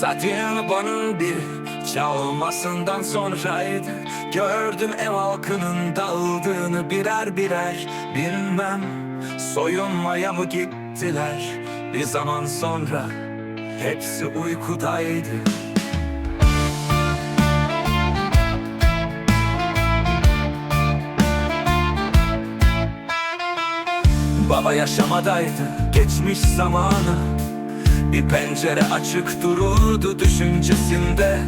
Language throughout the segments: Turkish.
Satin banın bir çalmasından sonraydı. Gördüm ev halkının dağıldığını birer birer. Bilmem soyunmaya mı gittiler? Bir zaman sonra hepsi uykudaydı. Baba yaşamadaydı geçmiş zamanı Bir pencere açık dururdu düşüncesinde.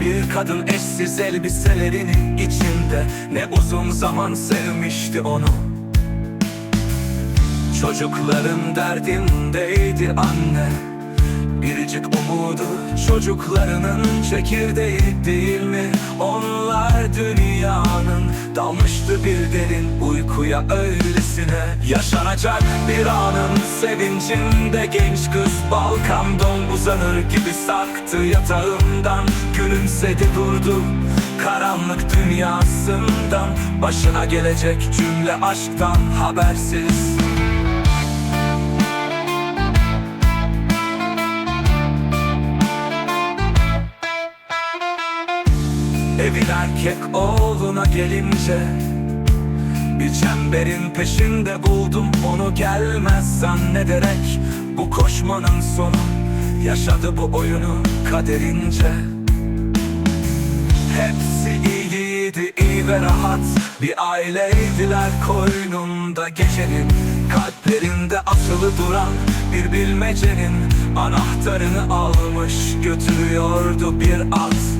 Bir kadın eşsiz elbiselerinin içinde. Ne uzun zaman sevmişti onu. Çocukların derdindeydi anne. Biricik umudu çocuklarının çekirdeği değil mi? Onlar dalmıştı bir derin uykuya öylesine. Yaşanacak bir anın sevincinde genç kız Balkandan uzanır gibi sarktı yatağından. Gülümsedi durdu karanlık dünyasından. Başına gelecek cümle aşktan habersiz Evin erkek oğluna gelince Bir çemberin peşinde buldum onu gelmez zannederek. Bu koşmanın sonu yaşadı bu oyunu kaderince. Hepsi iyiydi iyi ve rahat. Bir aileydiler koynunda gecenin. Kalplerinde asılı duran bir bilmecenin. Anahtarını almış götürüyordu bir at